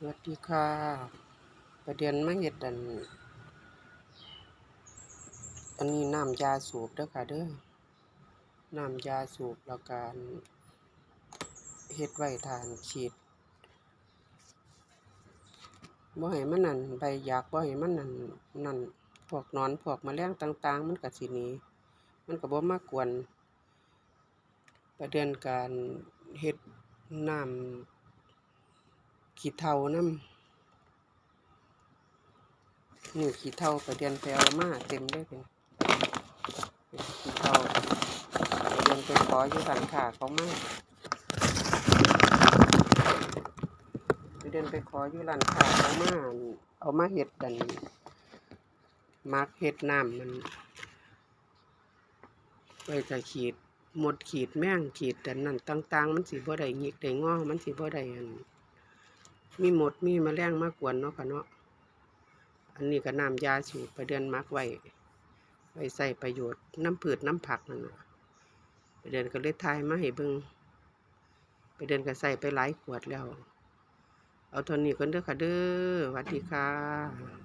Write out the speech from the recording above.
สวัสดีค่ะ ประเด็นมาเฮ็ดอัน อันนี้น้ำยาสูบเด้อค่ะเด้อน้ำยาสูบแล้วการเฮ็ดไว้ทานฉีดบ่ให้มันนั่นใบหยากบ่ให้มันนั่นนั่นพวกนอนพวกมแมลงต่าง ๆ มันก็สินี้ มันก็บ่มากวน ประเด็นการเฮ็ดน้ำ ขี้เถ้านำนี่ขี้เถ้าประเด็นไปเอามาเต็มเลยเป็นเป็นขี้เถ้าประเด็นไปขออยู่ร้านค้าเขามาประเด็นไปขออยู่ร้านค้าเขามาเอามาเฮ็ดดันมักเฮ็ดน้ำมันไว้ถ้าขีดหมดขีดแม่งขีดแต่นั่นต่าง ๆ มันสิบ่ได้หงิกได้งอมันสิบ่ได้อัน มีหมดมีมแมลงมากวนเนาะค่ะเนาะ อันนี้ก็น้ำยาสูบไปเดือนมักไว้ ไว้ใส่ประโยชน์น้ำผืดน้ำผักนั่นนะไปเดือนก็เลยทายมาให้เบิงไปเดือนก็ใส่ไปหลายขวดแล้ว เอาเท่านี้ก่อนเด้อค่ะเด้อสวัสดีค่ะ